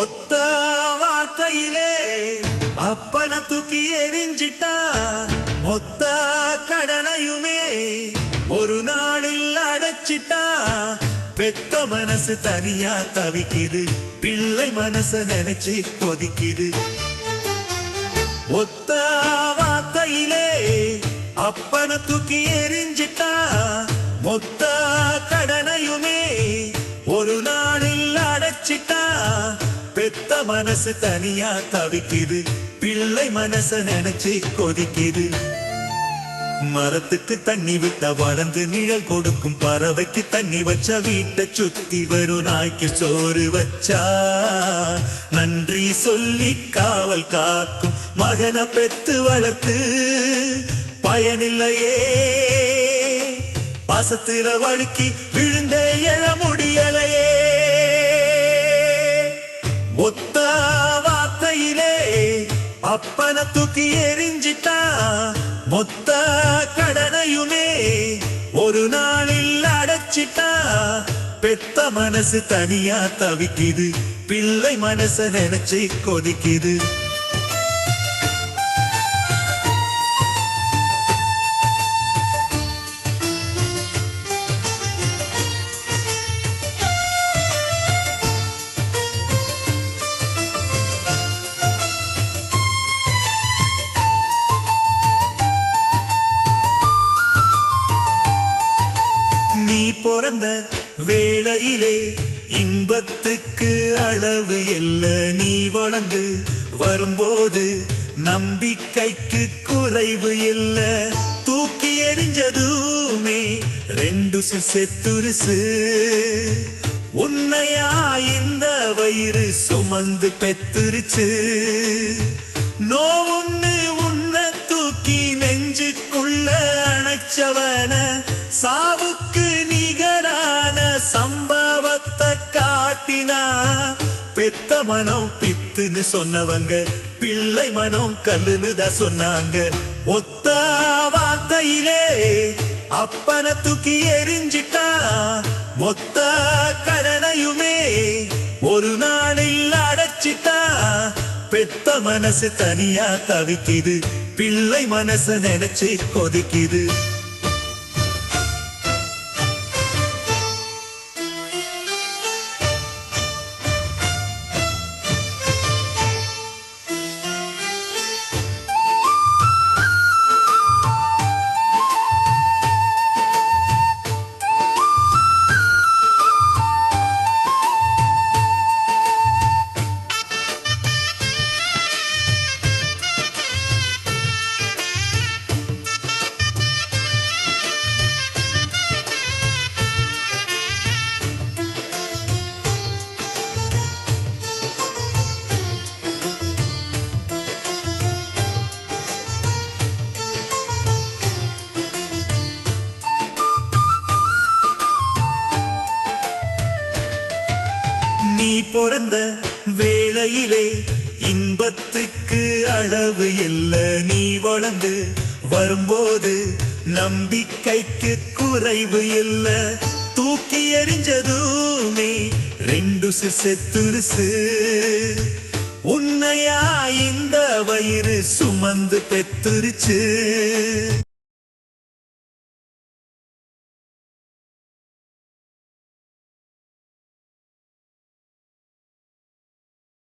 ஒத்த வார்த்தையிலே அப்பன தூக்கி எரிஞ்சிட்டா மொத்த கடனையுமே ஒரு நாளில் அடைச்சிட்டா. பெத்த மனசு தனியா தவிக்குது பிள்ளை மனச நினைச்சு கொதிக்குது. ஒத்த வார்த்தையிலே அப்பன தூக்கி எரிஞ்சிட்டா மொத்த மனசு தனியா தவிக்குது. பிள்ளை மனச நினைச்சு கொதிக்குது. மரத்துக்கு தண்ணி விட்ட வளர்ந்து நிழல் கொடுக்கும் பறவைக்கு தண்ணி வச்ச வீட்டை சுத்தி வரும் நாய்க்கு சோறு வச்சா. நன்றி சொல்லி காவல் காக்கும் மகனை பெத்து வளர்த்து. பயனில்லையே. பாசத்தில வழுக்கி விழுந்தே எழ முடியலையே ஒத்த வார்த்தையிலே அப்பன தூக்கி எரிஞ்சிட்டா மொத்த கடனையுமே ஒரு நாளில் அடைச்சிட்டா. பெத்த மனசு தனியா தவிக்குது பிள்ளை மனச நினைச்சு கொதிக்குது. வேளையிலே இன்பத்துக்கு அளவு இல்ல நீ வளர்ந்து வரும்போது நம்பிக்கைக்கு குறைவு இல்ல தூக்கி எறிஞ்சதுமே ரெண்டு செத்துருசு உன்னையா இந்த வயிறு சுமந்து பெத்துருச்சு. நோவுன்னு உன்னை தூக்கி நெஞ்சுக்குள்ள அணைச்சவன. சாவுக்கு சம்பவத்தை காட்டினா பெத்த மனம் பித்துன்னு சொன்னவங்க பிள்ளை மனம் கல்லுன்னு தான் சொன்னாங்க. ஒத்த வார்த்தையிலே அப்பனை தூக்கி எரிஞ்சிட்டா மொத்த கடனையுமே ஒரு நாளில் அடைச்சிட்டா. பெத்த மனசு தனியா தவிக்குது பிள்ளை மனசு நினைச்சு கொதிக்குது. பிறந்த வேளையிலே இன்பத்துக்கு அளவு இல்ல நீ வளர்ந்து வரும்போது நம்பிக்கைக்கு குறைவு இல்ல. தூக்கி எறிஞ்சதுமே ரெண்டு செத்துருசு உன்னையா இந்த வயிறு சுமந்து பெத்துருச்சு.